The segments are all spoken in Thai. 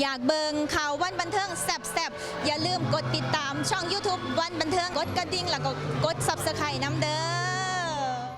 อยากเบิงข่าววันบันเทิงแซบๆ อย่าลืมกดติดตามช่อง YouTube วันบันเทิงกดกระดิ่งแล้วก็กด Subscribe น้ำเด้อ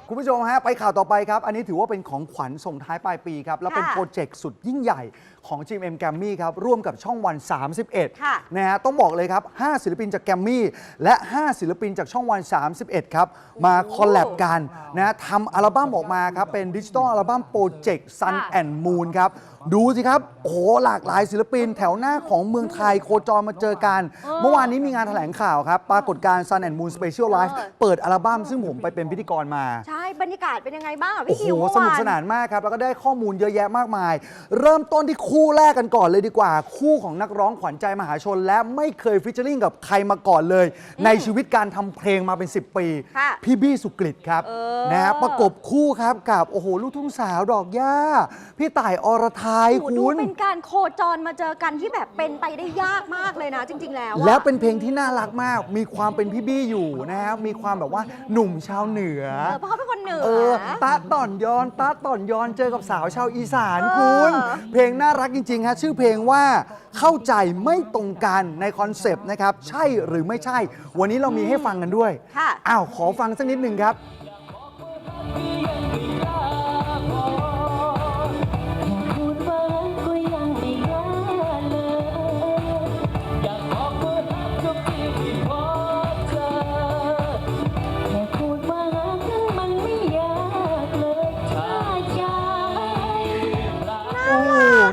คุณผู้ชมฮะไปข่าวต่อไปครับ อันนี้ถือว่าเป็นของขวัญส่งท้ายปลายปีครับ แล้วเป็นค่ะ โปรเจกต์สุดยิ่งใหญ่ของ GMM g r a m m y ครับร่วมกับช่องวัน31ค่ะนะฮะต้องบอกเลยครับ 5 ศิลปินจากแกรมมี่และ 5 ศิลปินจากช่องวัน 31 ครับ มาคอลแลบกันนะฮะทำอัลบั้มออกมาครับ เป็นดิจิทัลอัลบั้มโปรเจกต์ Sun ค่ะ and Moon ครับ ดูสิครับ โอ้โหหลากหลายศิลปินแถวหน้าของเมืองไทยโคจรมาเจอกัน เมื่อวานนี้มีงานแถลงข่าวครับ ปรากฏการณ์ Sun and Moon Special Live เออเปิดอัลบั้มซึ่งผมไปเป็นพิธีกรมา ใช่ บรรยากาศเป็นยังไงบ้างอะโอ้พี่โห คิวเมื่อสนุกวสนานมากครับ แล้วก็ได้ข้อมูลเยอะแยะมากมาย เริ่มต้นที่คู่แรกกันก่อนเลยดีกว่า คู่ของนักร้องขวัญใจมหาชน และไม่เคยฟิชเชอริงกับใครมาก่อนเลย ในชีวิตการทำเพลงมาเป็น 10 ปี ค่ะพี่บี้สุกฤตครับเออ นะฮะประกบคู่ครับกับโอ้โหลูกทุ่งสาวดอกหญ้า พี่ต่ายอรไทยโอ้โหดูคุณ เป็นการโคจรมาเจอกันที่แบบเป็นไปได้ยากมากเลยนะ จริง ๆ แล้วอะ แล้วเป็นเพลงที่น่ารักมาก มีความเป็นพี่บี้อยู่นะครับ มีความแบบว่าหนุ่มชาวเหนือ เออเพราะเขาเป็นคน เหนือ เออตาต่อนย้อนตาต่อนย้อนเจอกับสาวชาวอีสานเออคุณเพลงน่ารักจริงๆฮะชื่อเพลงว่าเข้าใจไม่ตรงกันในคอนเซปต์นะครับ ใช่หรือไม่ใช่ วันนี้เรามีให้ฟังกันด้วยค่ะ อ้าวขอฟังสักนิดหนึ่งครับ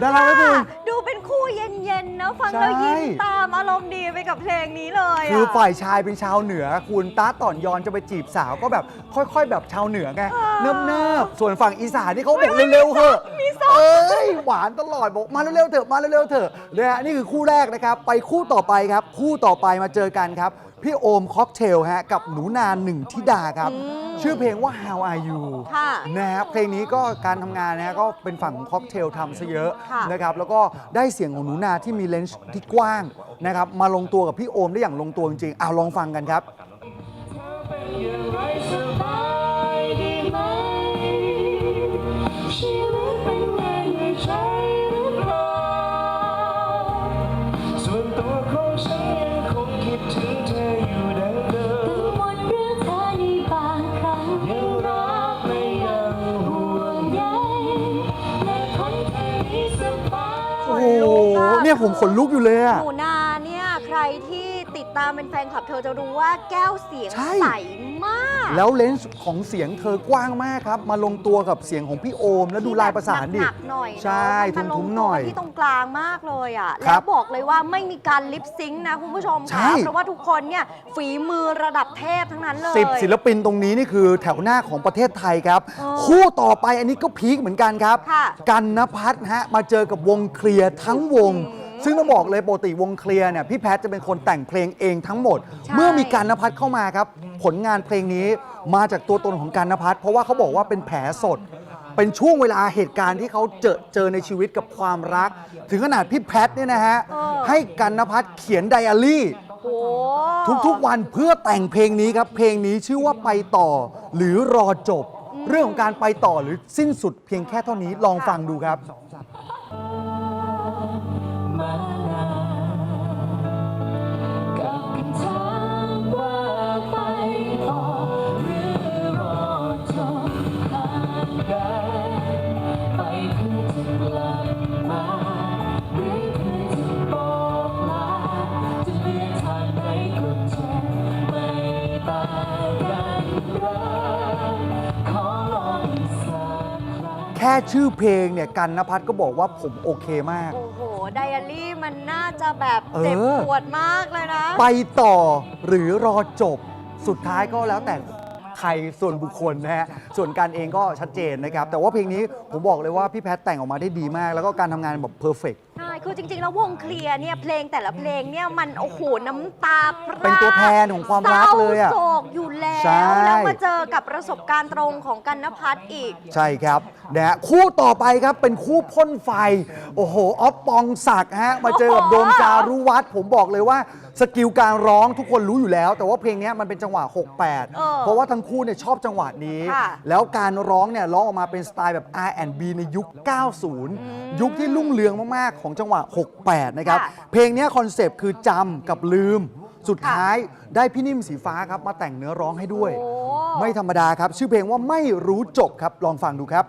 น่ารักไหมคุณ ดูเป็นคู่เย็นๆนะฟังใช่แล้วยิ้มตามอารมณ์ดีไปกับเพลงนี้เลยะ คือฝ่ายชายเป็นชาวเหนือ คุณตาต่อนยอนจะไปจีบสาวก็แบบค่อย ๆ แบบชาวเหนือไงเนิบๆส่วนฝั่งอีสานที่เขาบอกเร็วๆเถอะเอ้ย หวานตลอดบอกมาเร็วๆเถอะมาเร็วๆเถอะนะฮะนี่คือคู่แรกนะครับไปคู่ต่อไปครับ คู่ต่อไปมาเจอกันครับ พี่โอมค็อกเทลฮะกับหนูนาหนึ่งธิดาครับ ชื่อเพลงว่า How Are You ค่ะนะครับเพลงนี้ก็การทำงานนะฮะก็เป็นฝั่งของค็อกเทลทำซะเยอะค่ะ นะครับแล้วก็ได้เสียงของหนูนาที่มีเลนส์ที่กว้างนะครับมาลงตัวกับพี่โอมได้อย่างลงตัวจริงๆเอาลองฟังกันครับอย่างไร ผมขนลุกอยู่เลยอะ หนูนาเนี่ยใครที่ติดตามเป็นแฟนคลับเธอจะรู้ว่าแก้วเสียงใช่ ใสมากแล้วเลนส์ของเสียงเธอกว้างมากครับ มาลงตัวกับเสียงของพี่โอม แล้วดูลายประสานดิ หนักๆหน่อยเนอะใช่มันมาทุ้มลงๆหน่อยตัวที่ตรงกลางมากเลยอะครัแล้บวบอกเลยว่าไม่มีการลิปซิงค์นะคุณผู้ชมใช่ ค่ะเพราะว่าทุกคนเนี่ยฝีมือระดับเทพทั้งนั้นเลย สิบศิลปินตรงนี้นี่คือแถวหน้าของประเทศไทยครับเออคู่ต่อไปอันนี้ก็พีคเหมือนกันครับ ค่ะกันนพัฒน์ฮะ มาเจอกับวงเคลียร์ทั้งวง ซึ่งต้องบอกเลยปกติวงเคลียร์เนี่ยพี่แพทจะเป็นคนแต่งเพลงเองทั้งหมดใช่เมื่อมีกันนพัฒน์เข้ามาครับ ผลงานเพลงนี้มาจากตัวตนของกันนพัฒน์เพราะว่าเขาบอกว่าเป็นแผลสด เป็นช่วงเวลาเหตุการณ์ที่เขาเจอเจอในชีวิตกับความรัก ถึงขนาดพี่แพทเนี่ยนะฮะเออให้กันนพัฒน์เขียนไดอารี่โอ้ทุกๆวันเพื่อแต่งเพลงนี้ครับเพลงนี้ชื่อว่าไปต่อ หรือรอจบ เรื่องของการไปต่อหรือสิ้นสุดเพียงแค่เท่านี้ลองฟังดูครับ ชื่อเพลงเนี่ยกันนภัทรก็บอกว่าผมโอเคมาก โอ้โห ไดอารี่มันน่าจะแบบเจ็บเออ ปวดมากเลยนะ ไปต่อหรือรอจบสุดท้ายก็แล้วแต่ใครส่วนบุคคลนะฮะส่วนการเองก็ชัดเจนนะครับ แต่ว่าเพลงนี้ผมบอกเลยว่าพี่แพทแต่งออกมาได้ดีมาก แล้วก็การทำงานแบบเพอร์เฟกใช่ คือจริงๆ แล้ววงเคลียร์เนี่ยเพลงแต่ละเพลงเนี่ยมันโอ้โหน้ำตาพร่าเป็นตัวแทนของความรักเลยอะศร้าโศกอยู่แล้วใช่ แล้วมาเจอกับประสบการณ์ตรงของกันนพัฒน์อีก ใช่ครับนะฮะคู่ต่อไปครับเป็นคู่พ่นไฟ โอ้โหออฟปองศักดิ์ฮะมาเจอกับโอ้โหโดมจารุวัฒน์ผมบอกเลยว่า สกิลการร้องทุกคนรู้อยู่แล้ว แต่ว่าเพลงเนี้ยมันเป็นจังหวะเออ68เพราะว่าทั้งคู่เนี่ยชอบจังหวะนี้ ค่ะแล้วการร้องเนี่ยร้องออกมาเป็นสไตล์แบบ R&B ในยุค 90 ยุคที่รุ่งเรืองมาก ๆ ของจังหวะ 68 นะครับ ค่ะ เพลงเนี้ยคอนเซปต์คือจำกับลืม สุดท้ายได้พี่นิ่มสีฟ้าครับมาแต่งเนื้อร้องให้ด้วย โอ้ ไม่ธรรมดาครับ ชื่อเพลงว่าไม่รู้จบครับ ลองฟังดูครับ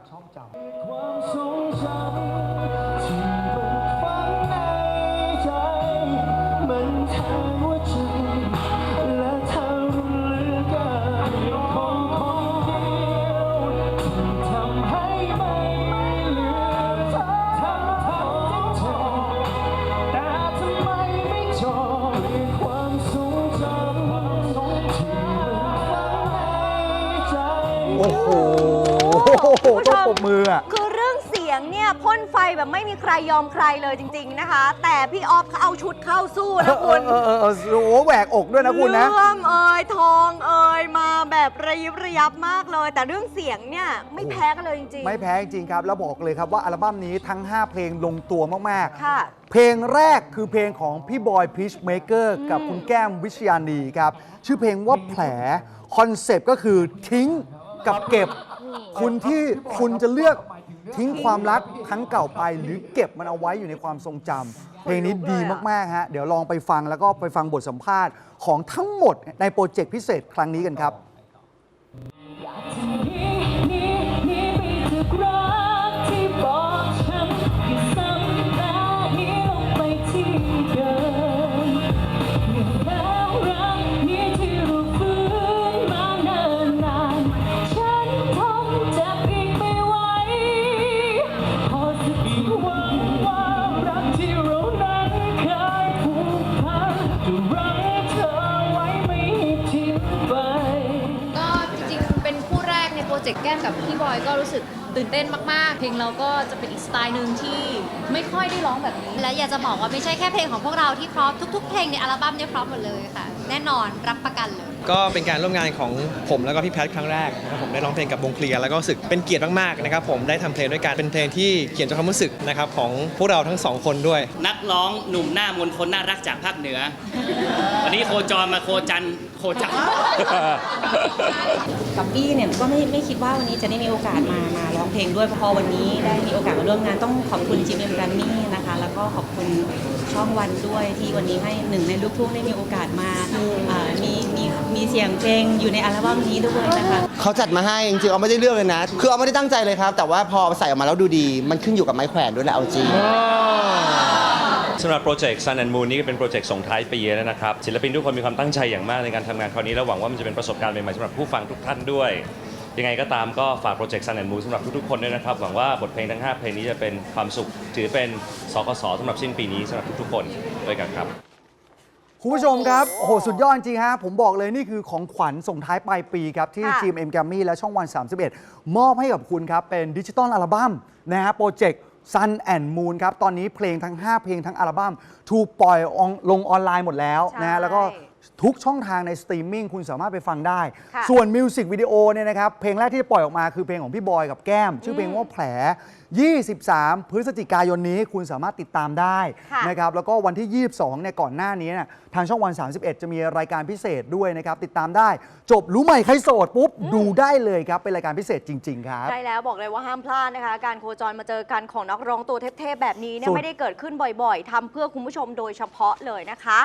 โอ้โหต้องปรบมืออะ คือเรื่องเสียงเนี่ยพ่นไฟแบบไม่มีใครยอมใครเลยจริง ๆนะคะ แต่พี่ออฟเขาเอาชุดเข้าสู้นะคุณเออเออเออโอ้โหแหวกอกด้วยนะคุณนะเรื่องเอ่ยทองเอ่ยมาแบบระยิบระยับมากเลย แต่เรื่องเสียงเนี่ยไม่แพ้กันเลยจริงๆไม่แพ้จริงๆครับ แล้วบอกเลยครับว่าอัลบั้มนี้ทั้ง 5 เพลงลงตัวมากค่ะๆเพลงแรกคือเพลงของพี่บอยพีชเมเกอร์กับคุณแก้มวิชยานีครับ ชื่อเพลงว่าแผล คอนเซปต์ก็คือทิ้ง กับเก็บ คุณที่คุณจะเลือกทิ้งความรักครั้งเก่าไป หรือเก็บมันเอาไว้อยู่ในความทรงจำเพลงนี้ดีมาก ๆ ฮะ เดี๋ยวลองไปฟังแล้วก็ไปฟังบทสัมภาษณ์ของทั้งหมดในโปรเจกต์พิเศษครั้งนี้กันครับหนีห อยก็รู้สึกตื่นเต้นมากๆ เพลงเราก็จะเป็นอีกสไตล์หนึ่งที่ไม่ค่อยได้ร้องแบบนี้ และอยากจะบอกว่าไม่ใช่แค่เพลงของพวกเราที่พร้อมทุก ๆ เพลงในอัลบั้มเนี่ยพร้อมหมดเลยค่ะ แน่นอนรับประกันเลย ก็เป็นการร่วมงานของผมแล้วก็พี่แพทครั้งแรกนะครับผมได้ร้องเพลงกับวงเคลียร์แล้วก็รู้สึกเป็นเกียรติมากๆนะครับผมได้ทำเพลงด้วยกันเป็นเพลงที่เขียนจากความรู้สึกนะครับของพวกเราทั้งสองคนด้วย นักร้องหนุ่มหน้ามนต์คนน่ารักจากภาคเหนือ วันนี้โคจรมาโคจันโคจัน กับปี้เนี่ยก็ไม่ไม่คิดว่าวันนี้จะได้มีโอกาสมามาร้องเพลงด้วยพอวันนี้ได้มีโอกาสมาร่วมงานต้องขอบคุณจิมเอ็มแกรมมี่นะคะ แล้วก็ขอบคุณช่องวันด้วยที่วันนี้ให้หนึ่งในลูกทุ่งได้มีโอกาสมาอ่ามีมีมีเสียงเพลงอยู่ในอัลบั้มนี้ด้วยนะคะเขาจัดมาให้จริงๆเอาไม่ได้เลือกเลยนะ คือเอาไม่ได้ตั้งใจเลยครับ แต่ว่าพอใส่ออกมาแล้วดูดี มันขึ้นอยู่กับไม้แขวนด้วยแหละเอาจริง สำหรับโปรเจกต์ Sun and Moon นี่ก็เป็นโปรเจกต์ส่งท้ายปีแล้วนะครับ ศิลปินทุกคนมีความตั้งใจอย่างมากในการทำงานคราวนี้แล้วหวังว่ามันจะเป็นประสบการณ์ใหม่ๆสำหรับผู้ฟังทุกท่านด้วย ยังไงก็ตามก็ฝากโปรเจกต์ Sun and Moon สำหรับทุกๆคนด้วยนะครับ หวังว่าบทเพลงทั้ง 5 เพลงนี้จะเป็นความสุข ถือเป็นสกสสำหรับสิ้นปีนี้สำหรับทุกๆคนด้วยกันครับ คุณผู้ชมครับ โอ้โห สุดยอดจริงฮะ ผมบอกเลยนี่คือของขวัญส่งท้ายปลายปีครับ ที่ ค่ะ GMM g r a m m y และช่องวัน 31 มอบให้กับคุณครับ เป็นดิจิตอลอัลบั้มนะฮะโปรเจกต์ Sun and Moon ครับ ตอนนี้เพลงทั้ง 5 เพลงทั้งอัลบั้มถูกปล่อยออนลงออนไลน์หมดแล้วนะฮะใช่ แล้วก็ ทุกช่องทางในสตรีมมิ่งคุณสามารถไปฟังได้ ค่ะส่วนมิวสิกวิดีโอเนี่ยนะครับ เพลงแรกที่ปล่อยออกมาคือเพลงของพี่บอยกับแก้ม ชื่อเพลงว่าแผล 23 พฤศจิกายนนี้คุณสามารถติดตามได้ค่ะนะครับแล้วก็วันที่ 22เนี่ยก่อนหน้านี้เนี่ยทางช่องวัน 31 จะมีรายการพิเศษด้วยนะครับติดตามได้ จบรู้ใหม่ใครโสดปุ๊บดูได้เลยครับเป็นรายการพิเศษจริง ๆ ครับ ใช่แล้วบอกเลยว่าห้ามพลาดนะคะ การโคจรมาเจอกันของนักร้องตัวเทพๆแบบนี้เนี่ยสุดไม่ได้เกิดขึ้นบ่อยๆทำเพื่อคุณผู้ชมโดยเฉพาะเลยนะคะ